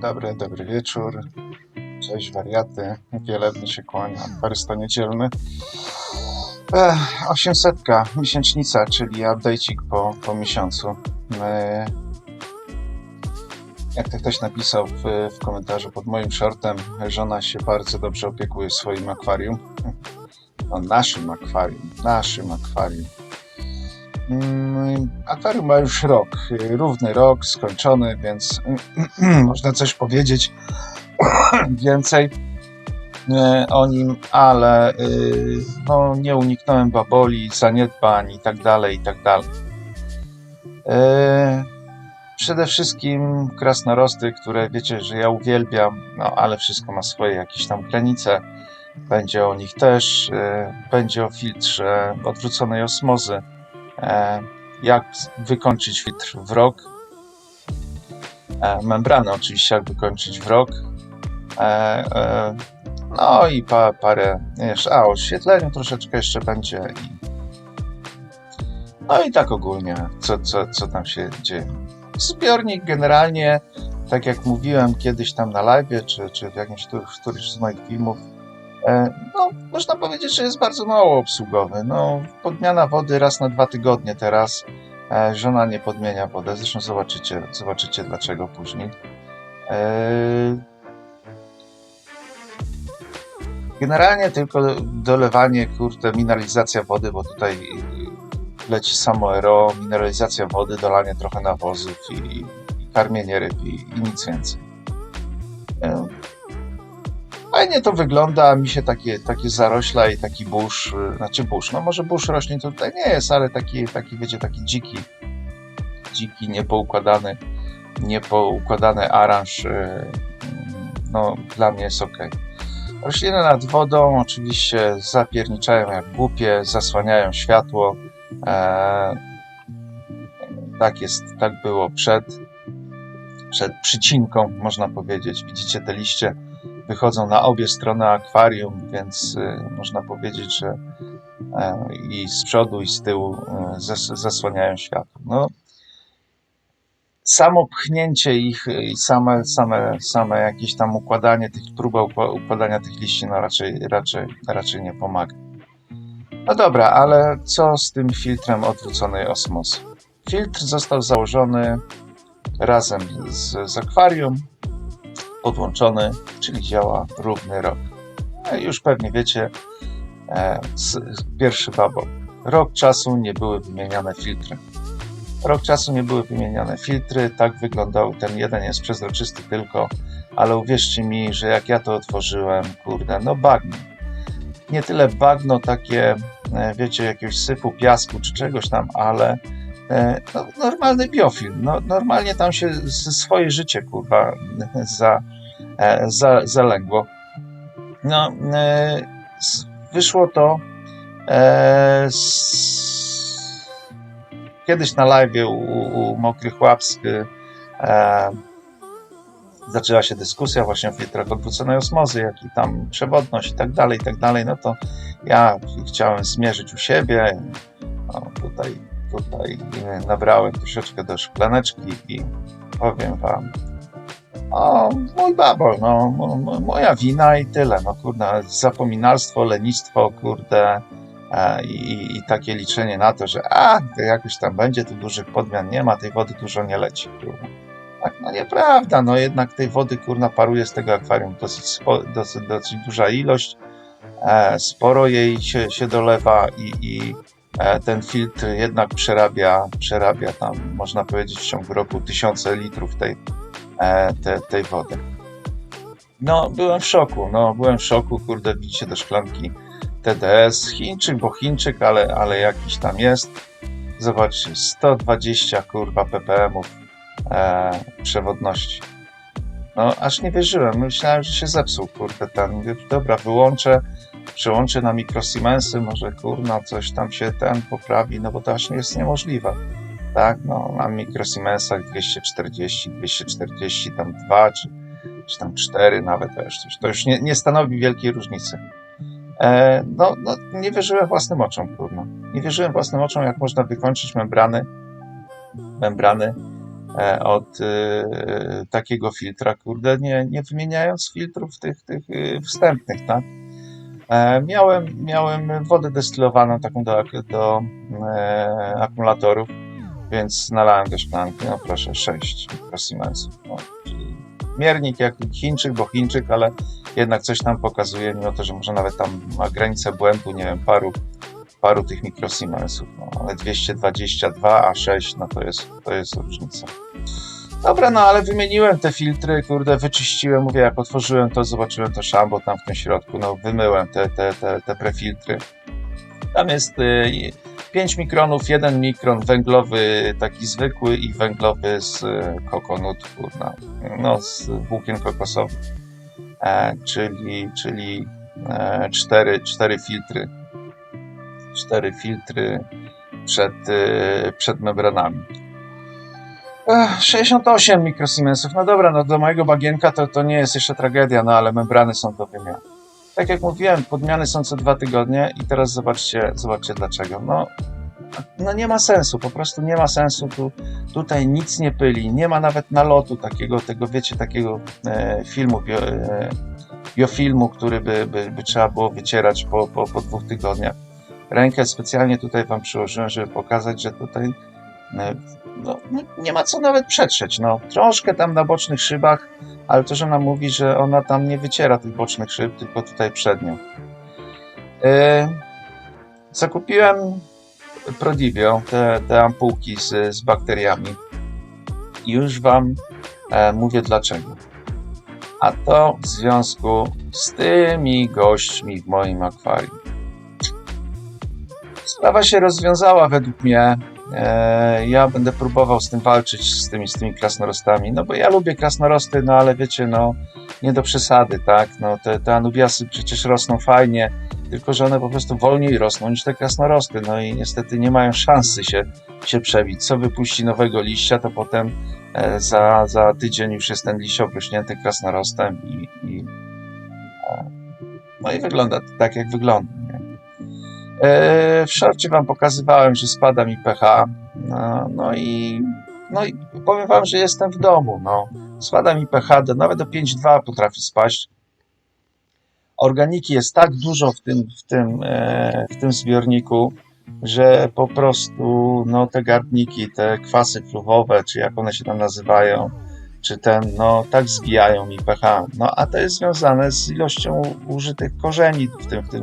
dobry, dobry wieczór. Cześć wariaty. Wielebny się kłania. Parysto niedzielny. Ech, 800 miesięcznica, czyli update'ik po, po miesiącu. Jak to ktoś napisał w, w komentarzu pod moim shortem, żona się bardzo dobrze opiekuje swoim akwarium. No, naszym akwarium, naszym akwarium. Mm, Akwarium ma już rok, równy rok, skończony, więc można coś powiedzieć więcej e, o nim, ale y, no, nie uniknąłem baboli, zaniedbań i tak dalej, i tak dalej. E, Przede wszystkim krasnorosty, które wiecie, że ja uwielbiam, no ale wszystko ma swoje jakieś tam granice. Będzie o nich też, e, będzie o filtrze odwróconej osmozy, jak wykończyć filtr w rok, e, membranę oczywiście jak wykończyć w rok, e, e, no i pa, parę, jeszcze, a oświetleniu troszeczkę jeszcze będzie no i tak ogólnie, co, co, co tam się dzieje. Zbiornik generalnie, tak jak mówiłem kiedyś tam na live, czy, czy w jakimś w którymś z moich filmów, e, no, można powiedzieć, że jest bardzo mało obsługowy. No, podmiana wody raz na dwa tygodnie teraz. E, żona nie podmienia wodę, zresztą zobaczycie, zobaczycie dlaczego później. E, generalnie tylko dolewanie, kurde, mineralizacja wody, bo tutaj leci samo RO, mineralizacja wody, dolanie trochę nawozów i, i karmienie ryb i, i nic więcej. Fajnie to wygląda, mi się takie, takie zarośla i taki burz, y, znaczy burz, no może burz rośnie to tutaj nie jest, ale taki, taki wiecie, taki dziki, dziki, niepoukładany, niepoukładany aranż, y, no dla mnie jest ok. Rośliny nad wodą oczywiście zapierniczają jak głupie, zasłaniają światło. E, tak jest, tak było przed, przed przycinką, można powiedzieć. Widzicie te liście wychodzą na obie strony akwarium, więc y, można powiedzieć, że e, i z przodu, i z tyłu y, zas, zasłaniają światło. No, samo pchnięcie ich i same, same, same jakieś tam układanie tych, próba ukła- układania tych liści, no raczej, raczej, raczej nie pomaga. No dobra, ale co z tym filtrem odwróconej osmozy? Filtr został założony razem z, z akwarium, podłączony, czyli działa równy rok. No już pewnie wiecie, e, pierwszy babol. Rok czasu nie były wymieniane filtry. Rok czasu nie były wymieniane filtry, tak wyglądał. Ten jeden jest przezroczysty tylko, ale uwierzcie mi, że jak ja to otworzyłem, kurde, no bagno. Nie tyle bagno takie, e, wiecie, jakiegoś sypu, piasku czy czegoś tam, ale no, normalny biofilm. No, normalnie tam się swoje życie, kurwa, za, e, za, zaległo. No, e, wyszło to e, kiedyś na live u, u Mokrych Łapsk e, zaczęła się dyskusja właśnie o filtrach odwróconej osmozy, jak i tam przewodność i tak dalej, i tak dalej, no to ja chciałem zmierzyć u siebie, no, tutaj, tutaj e, nabrałem troszeczkę do szklaneczki i powiem wam, o, mój babol, no, mo- mo- moja wina i tyle, no kurde, zapominalstwo, lenistwo, kurde, e, i, i takie liczenie na to, że a, to jakoś tam będzie, tu dużych podmian nie ma, tej wody dużo nie leci. Tak, no nieprawda, no jednak tej wody, kurna, paruje z tego akwarium dosyć, spo, dosyć, dosyć duża ilość, e, sporo jej się, się dolewa i, i ten filtr jednak przerabia, przerabia tam, można powiedzieć, w ciągu roku tysiące litrów tej, e, te, tej wody. No, byłem w szoku, no, byłem w szoku, kurde, widzicie te szklanki TDS, Chińczyk, bo Chińczyk, ale, ale jakiś tam jest. Zobaczcie, 120 kurwa ppmów e, przewodności. No, aż nie wierzyłem, myślałem, że się zepsuł, kurde, ten, dobra, wyłączę, przełączę na mikrosiemensy, może kurna, coś tam się ten poprawi, no bo to aż nie jest niemożliwe. Tak, no, na mikrosiemensach 240, 240, tam 2, czy, czy tam 4 nawet, to już, to już nie, nie stanowi wielkiej różnicy. E, no, no, nie wierzyłem własnym oczom, kurno. Nie wierzyłem własnym oczom, jak można wykończyć membrany, membrany e, od e, takiego filtra, kurde, nie, nie wymieniając filtrów tych, tych e, wstępnych, tak? E, Miałem, miałem wodę destylowaną taką do, do e, akumulatorów, więc nalałem do szklanki, no proszę, 6 mikrosiemensów. No, miernik jak Chińczyk, bo Chińczyk, ale jednak coś tam pokazuje, mimo to, że może nawet tam ma granicę błędu, nie wiem, paru, paru tych mikrosiemensów, no, ale 222, a 6, no to jest, to jest różnica. Dobra, no ale wymieniłem te filtry, kurde, wyczyściłem, mówię, jak otworzyłem to, zobaczyłem to szambo tam w tym środku, no wymyłem te, te, te, te prefiltry. Tam jest y, 5 mikronów, 1 mikron węglowy taki zwykły i węglowy z y, kokonut, kurna, no z włókien kokosowych, e, czyli, czyli e, cztery, cztery filtry, cztery filtry przed, y, przed membranami. Ech, 68 mikrosiemensów. No dobra, no do mojego bagienka to, to nie jest jeszcze tragedia, no ale membrany są do wymiany. Tak jak mówiłem, podmiany są co dwa tygodnie i teraz zobaczcie, zobaczcie dlaczego. No, no nie ma sensu, po prostu nie ma sensu. Tu, tutaj nic nie pyli, nie ma nawet nalotu takiego, tego wiecie, takiego e, filmu, bio, e, biofilmu, który by, by, by trzeba było wycierać po, po, po dwóch tygodniach. Rękę specjalnie tutaj wam przyłożyłem, żeby pokazać, że tutaj no, nie- ma co nawet przetrzeć. No, troszkę tam na bocznych szybach, ale to, że ona mówi, że ona tam nie wyciera tych bocznych szyb, tylko tutaj przednią. E, zakupiłem Prodivio, te, te ampułki z, z bakteriami. I już wam e, mówię dlaczego. A to w związku z tymi gośćmi w moim akwarium. Sprawa się rozwiązała według mnie. E, ja będę próbował z tym walczyć, z tymi, z tymi krasnorostami, no bo ja lubię krasnorosty, no ale wiecie, no nie do przesady, tak? No te, te anubiasy przecież rosną fajnie, tylko że one po prostu wolniej rosną niż te krasnorosty, no i niestety nie mają szansy się, się przebić. Co wypuści nowego liścia, to potem e, za, za tydzień już jest ten liść obrośnięty krasnorostem i, i e, no i wygląda tak, jak wygląda. E, w szorcie wam pokazywałem, że spada mi pH, no, no i no i powiem wam, że jestem w domu, no. Spada mi pH, do, nawet do 5,2 potrafi spaść. Organiki jest tak dużo w tym, w tym, e, w tym zbiorniku, że po prostu no, te gardniki, te kwasy fluwowe, czy jak one się tam nazywają, czy ten, no tak zbijają mi pH. No a to jest związane z ilością użytych korzeni w tym, w tym,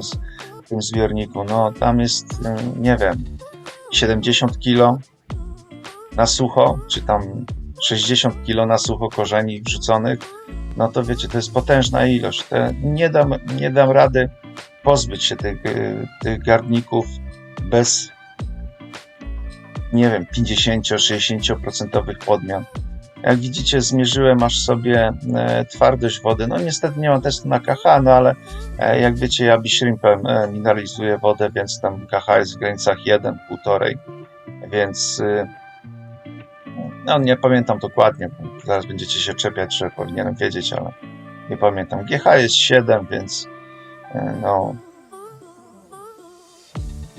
w tym zbiorniku. No tam jest, e, nie wiem, 70 kilo na sucho, czy tam 60 kilo na sucho korzeni wrzuconych, no to wiecie, to jest potężna ilość. Te, nie, dam, nie dam rady pozbyć się tych, y, tych garników bez, nie wiem, 50-60% podmian. Jak widzicie, zmierzyłem aż sobie e, twardość wody. No niestety nie mam testu na KH, no ale e, jak wiecie, ja bishrimpem e, mineralizuję wodę, więc tam KH jest w granicach 1-1,5, więc y, no nie pamiętam dokładnie, zaraz będziecie się czepiać, że powinienem wiedzieć, ale nie pamiętam. GH jest 7, więc no.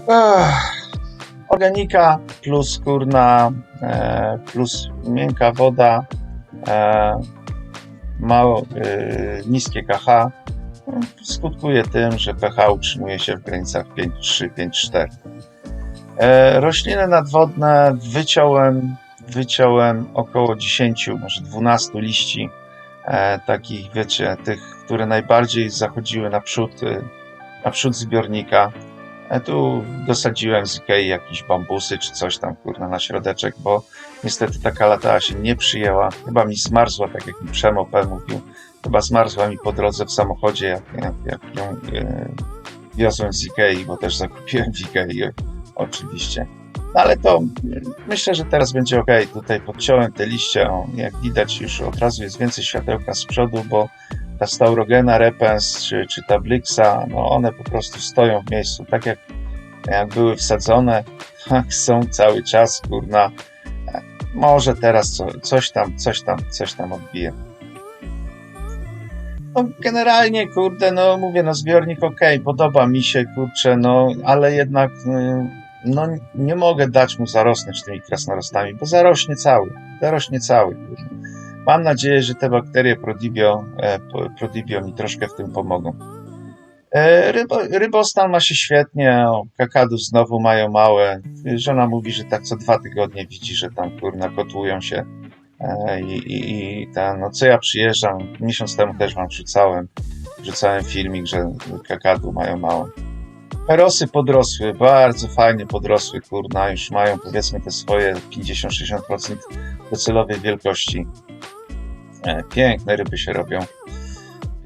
Ech. Organika plus skórna, e, plus miękka woda, e, mało, e, niskie KH skutkuje tym, że pH utrzymuje się w granicach 5,3, 5,4. E, rośliny nadwodne wyciąłem wyciąłem około 10, może 12 liści, takich, wiecie, tych, które najbardziej zachodziły naprzód, naprzód zbiornika. E, tu dosadziłem z Ikei jakieś bambusy czy coś tam, kurna, na środeczek, bo niestety ta kalatała się nie przyjęła. Chyba mi zmarzła, tak jak mi Przemo mówił. Chyba zmarzła mi po drodze w samochodzie, jak, jak, jak ją e, wiozłem z Ikei, bo też zakupiłem w Ikei oczywiście. No ale to y, myślę, że teraz będzie ok. Tutaj podciąłem te liście. O, jak widać, już od razu jest więcej światełka z przodu, bo ta Staurogena repens czy, czy ta Blixa, no one po prostu stoją w miejscu. Tak jak, jak były wsadzone, tak są cały czas, kurna. Może teraz co, coś tam, coś tam, coś tam odbije. No, generalnie, kurde, no mówię, no zbiornik ok, podoba mi się, kurczę, no ale jednak. y, no nie mogę dać mu zarosnąć tymi krasnolustami, bo zarośnie cały, zarośnie cały. kurde. Mam nadzieję, że te bakterie Prodibio, e, Prodibio mi troszkę w tym pomogą. E, Rybo, rybostan ma się świetnie, o, kakadu znowu mają małe. Żona mówi, że tak co dwa tygodnie widzi, że tam kurna kotłują się. E, I, i, i no co ja przyjeżdżam, miesiąc temu też wam wrzucałem, wrzucałem filmik, że kakadu mają małe. Perosy podrosły, bardzo fajnie podrosły, kurna, już mają powiedzmy te swoje 50-60% docelowej wielkości. Piękne ryby się robią.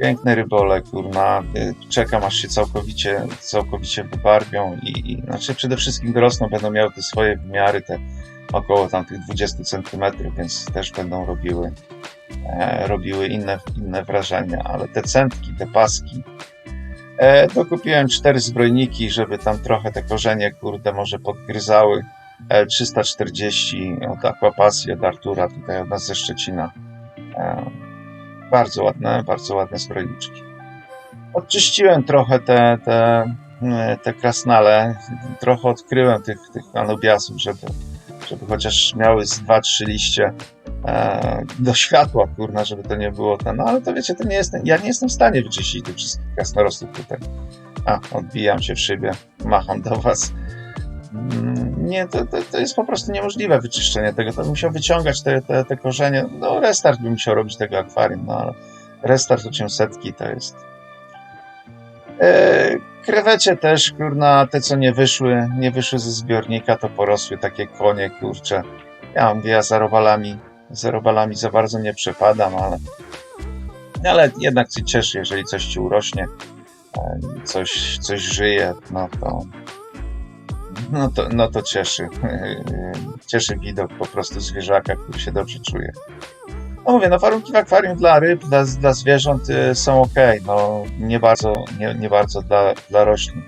Piękne rybole, kurna. Y, Czekam aż się całkowicie, całkowicie wybarwią i, i znaczy przede wszystkim dorosną, będą miały te swoje wymiary, te około tam tych 20 centymetrów, więc też będą robiły, e, robiły inne, inne wrażenie, ale te centki, te paski, e, to kupiłem cztery zbrojniki, żeby tam trochę te korzenie, kurde, może podgryzały. E, 340 od Aquapasji, od Artura, tutaj od nas ze Szczecina. E, bardzo ładne, bardzo ładne zbrojniczki. Odczyściłem trochę te, te, e, te krasnale, trochę odkryłem tych, tych anubiasów, żeby, żeby chociaż miały z dwa, trzy liście e, do światła, kurna, żeby to nie było ten, no ale to wiecie, to nie jestem, ja nie jestem w stanie wyczyścić tych wszystkich krasnorostów tutaj. A, odbijam się w szybie, macham do was. Nie, to, to, to jest po prostu niemożliwe wyczyszczenie tego. To bym musiał wyciągać te, te, te korzenie. No, restart bym musiał robić tego akwarium, no ale restart o setki to jest. E, krewecie też, kurna, te co nie wyszły, nie wyszły ze zbiornika, to porosły takie konie, kurcze. Ja mówię, ja za robalami, za robalami za bardzo nie przepadam, ale, ale jednak cię cieszy, jeżeli coś ci urośnie, e, coś, coś żyje, no to, no to, no to cieszy. Cieszy widok po prostu zwierzaka, który się dobrze czuje. No mówię, no warunki w akwarium dla ryb, dla, dla zwierząt y, są ok, no nie bardzo, nie, nie bardzo dla, dla roślin.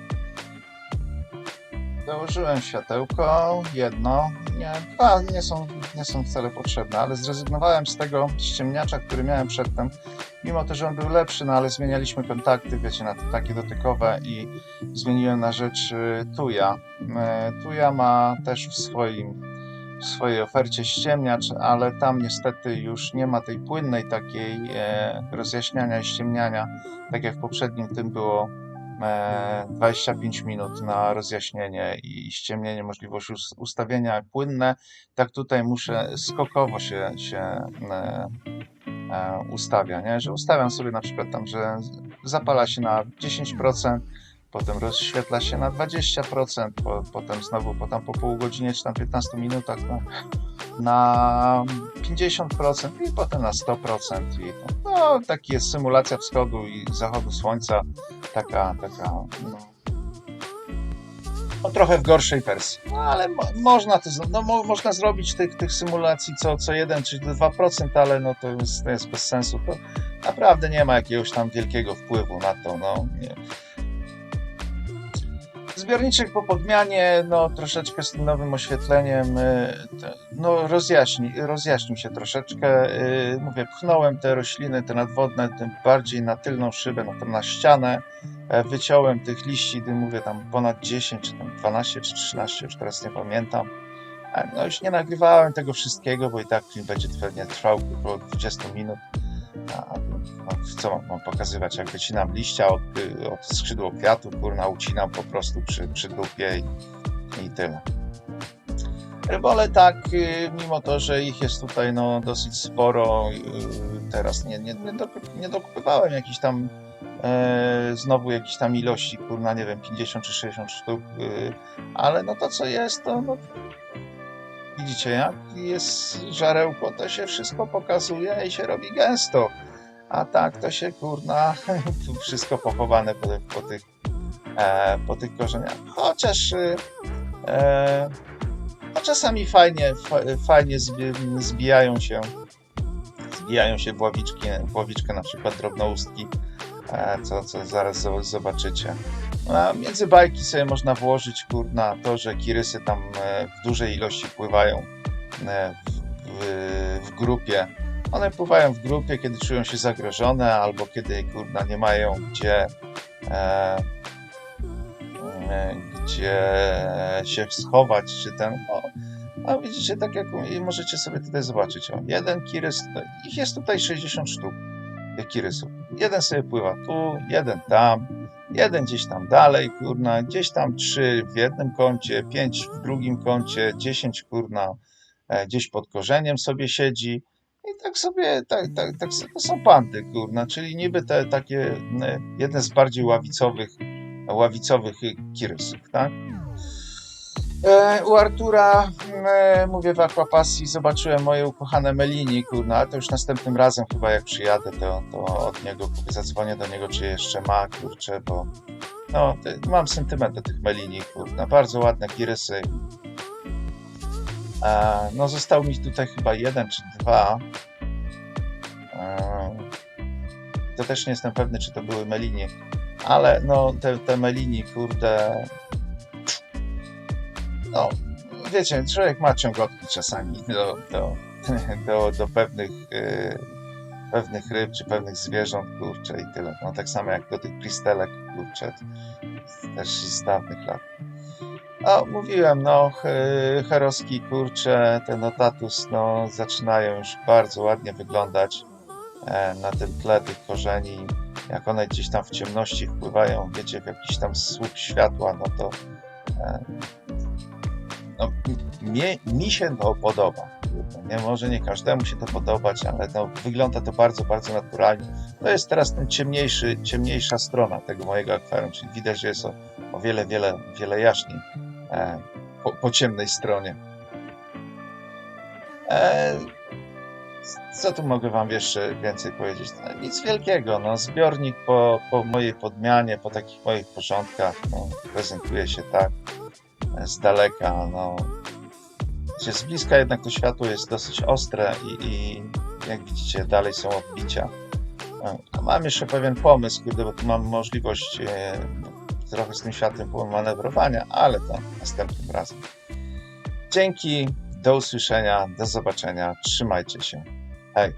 Założyłem światełko, jedno, nie, dwa nie są, nie są wcale potrzebne, ale zrezygnowałem z tego ściemniacza, który miałem przedtem, mimo to, że on był lepszy, no ale zmienialiśmy kontakty, wiecie, na takie dotykowe i zmieniłem na rzecz y, Tuja. Y, Tuja ma też w swoim w swojej ofercie ściemniacz, ale tam niestety już nie ma tej płynnej takiej e, rozjaśniania i ściemniania, tak jak w poprzednim tym było e, 25 minut na rozjaśnienie i ściemnienie, możliwość us- ustawienia płynne, tak tutaj muszę skokowo się, się e, e, ustawia, nie? że ustawiam sobie na przykład tam, że zapala się na 10%, potem rozświetla się na 20%, po, potem znowu po, tam po pół godzinie czy tam 15 minutach na, na 50% i potem na 100%. I to, no, taki jest symulacja wschodu i zachodu słońca, taka, taka no, no, trochę w gorszej wersji. No, ale mo, można to, no, mo, można zrobić tych, tych symulacji co, co 1 czy 2%, ale no to jest, to jest bez sensu. To naprawdę nie ma jakiegoś tam wielkiego wpływu na to. No, nie. Zbiorniczek po podmianie, no troszeczkę z tym nowym oświetleniem, y, no rozjaśni, rozjaśnił się troszeczkę. y, Mówię, pchnąłem te rośliny, te nadwodne, tym bardziej na tylną szybę, no tam na ścianę. E, Wyciąłem tych liści, gdy mówię tam ponad 10, czy tam 12, czy 13, już teraz nie pamiętam. E, No już nie nagrywałem tego wszystkiego, bo i tak film będzie pewnie trwał około 20 minut. A, no, co mam pokazywać, jak wycinam liścia od, y, od skrzydło kwiatu, kurna, ucinam po prostu przy, przy dupie i, i tyle. Rybole tak, y, mimo to, że ich jest tutaj no, dosyć sporo, y, teraz nie, nie, nie, dokup, nie dokupywałem jakichś tam e, znowu jakichś tam ilości, kurna, nie wiem, 50 czy 60 sztuk, y, ale no to co jest, to no, widzicie, jak jest żarełko, to się wszystko pokazuje i się robi gęsto. A tak to się kurna, wszystko pochowane po, po, tych, e, po tych korzeniach. Chociaż y, e, no czasami fajnie, fa, fajnie zbi, zbijają się zbijają się w ławiczki, na przykład drobnoustki, e, co, co zaraz zo- zobaczycie. A między bajki sobie można włożyć kurna to, że kirysy tam e, w dużej ilości pływają e, w, w, w grupie. One pływają w grupie, kiedy czują się zagrożone, albo kiedy kurna nie mają gdzie, e, e, gdzie się schować, czy ten. O, a widzicie, tak jak i możecie sobie tutaj zobaczyć. O, jeden kirys, ich jest tutaj 60 sztuk kirysów. Jeden sobie pływa tu, jeden tam, jeden gdzieś tam dalej, kurna, gdzieś tam trzy w jednym kącie, pięć w drugim kącie, dziesięć kurna e, gdzieś pod korzeniem sobie siedzi. I tak sobie, tak, tak, tak to są pandy, kurna, czyli niby te takie, e, jedne z bardziej ławicowych, ławicowych kirysów, tak? E, u Artura, e, mówię w Aquapasji, zobaczyłem moje ukochane Melini, kurna, ale to już następnym razem chyba jak przyjadę, to, to od niego zadzwonię do niego, czy jeszcze ma, kurczę, bo no, mam sentyment do tych Melini, kurna, bardzo ładne kirysy. E, no został mi tutaj chyba jeden czy dwa. To też nie jestem pewny, czy to były Melini, ale no te, te Melini, kurde, no wiecie, człowiek ma ciągotki czasami do, do, do, do pewnych, e, pewnych ryb czy pewnych zwierząt, kurczę i tyle. No tak samo jak do tych pristelek, kurczę, też z dawnych lat. No, mówiłem, no, he- heroski, kurcze, ten notatus, no, zaczynają już bardzo ładnie wyglądać e, na tym tle tych korzeni. Jak one gdzieś tam w ciemności wpływają, wiecie, w jakiś tam słup światła, no to e, no, mnie, mi się to podoba. Nie, może nie każdemu się to podobać, ale no, wygląda to bardzo, bardzo naturalnie. To jest teraz ten ciemniejszy, ciemniejsza strona tego mojego akwarium, czyli widać, że jest o, o wiele, wiele, wiele jaśniej e, po, po ciemnej stronie. E, co tu mogę Wam jeszcze więcej powiedzieć? No, nic wielkiego. No, zbiornik po, po mojej podmianie, po takich moich porządkach no, prezentuje się tak z daleka. No, z bliska jednak to światło jest dosyć ostre i, i jak widzicie dalej są odbicia. E, Mam jeszcze pewien pomysł, bo tu mam możliwość e, trochę z tym światłem manewrowania, ale to następnym razem. Dzięki, do usłyszenia, do zobaczenia, trzymajcie się. Hej.